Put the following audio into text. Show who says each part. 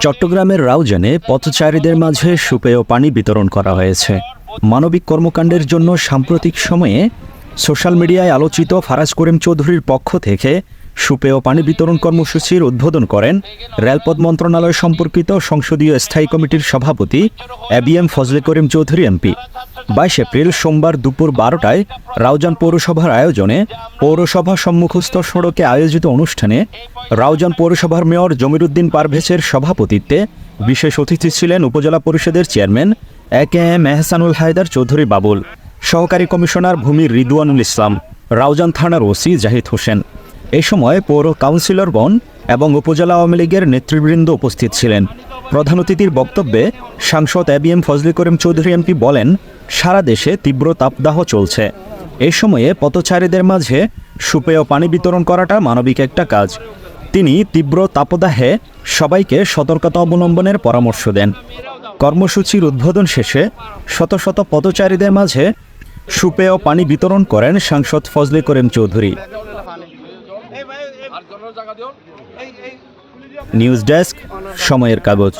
Speaker 1: চট্টগ্রামের রাউজানে পথচারীদের মাঝে সুপেয় পানি বিতরণ করা হয়েছে। মানবিক কর্মকাণ্ডের জন্য সাম্প্রতিক সময়ে সোশ্যাল মিডিয়ায় আলোচিত ফারাজ করিম চৌধুরীর পক্ষ থেকে সুপেয় পানি বিতরণ কর্মসূচির উদ্বোধন করেন রেলপথ মন্ত্রণালয় সম্পর্কিত সংসদীয় স্থায়ী কমিটির সভাপতি এবিএম ফজলে করিম চৌধুরী এমপি। বাইশ এপ্রিল সোমবার দুপুর বারোটায় রাউজান পৌরসভার আয়োজনে পৌরসভা সম্মুখস্থ সড়কে আয়োজিত অনুষ্ঠানে রাউজান পৌরসভার মেয়র জমিরুদ্দিন পারভেজের সভাপতিত্বে বিশেষ অতিথি ছিলেন উপজেলা পরিষদের chairman A K M Ehsanul Haider Chowdhury Babul, সহকারী কমিশনার ভূমি রিদুয়ানুল ইসলাম, রাউজান থানার ওসি জাহিদ হোসেন। এ সময় পৌর কাউন্সিলরগণ এবং উপজেলা আওয়ামী লীগের নেতৃবৃন্দ উপস্থিত ছিলেন। প্রধান অতিথির বক্তব্যে সাংসদ এবিএম ফজলে করিম চৌধুরী এমপি বলেন, সারা দেশে তীব্র তাপদাহ চলছে। এ সময়ে পথচারীদের মাঝে সুপেয় পানি বিতরণ করাটা মানবিক একটা কাজ। তিনি তীব্র তাপদাহে সবাইকে সতর্কতা অবলম্বনের পরামর্শ দেন। কর্মসূচির উদ্বোধন শেষে শত শত পথচারীদের মাঝে সুপেয় পানি বিতরণ করেন সাংসদ ফজলে করিম চৌধুরী। নিউজ ডেস্ক সময়ের কাগজ।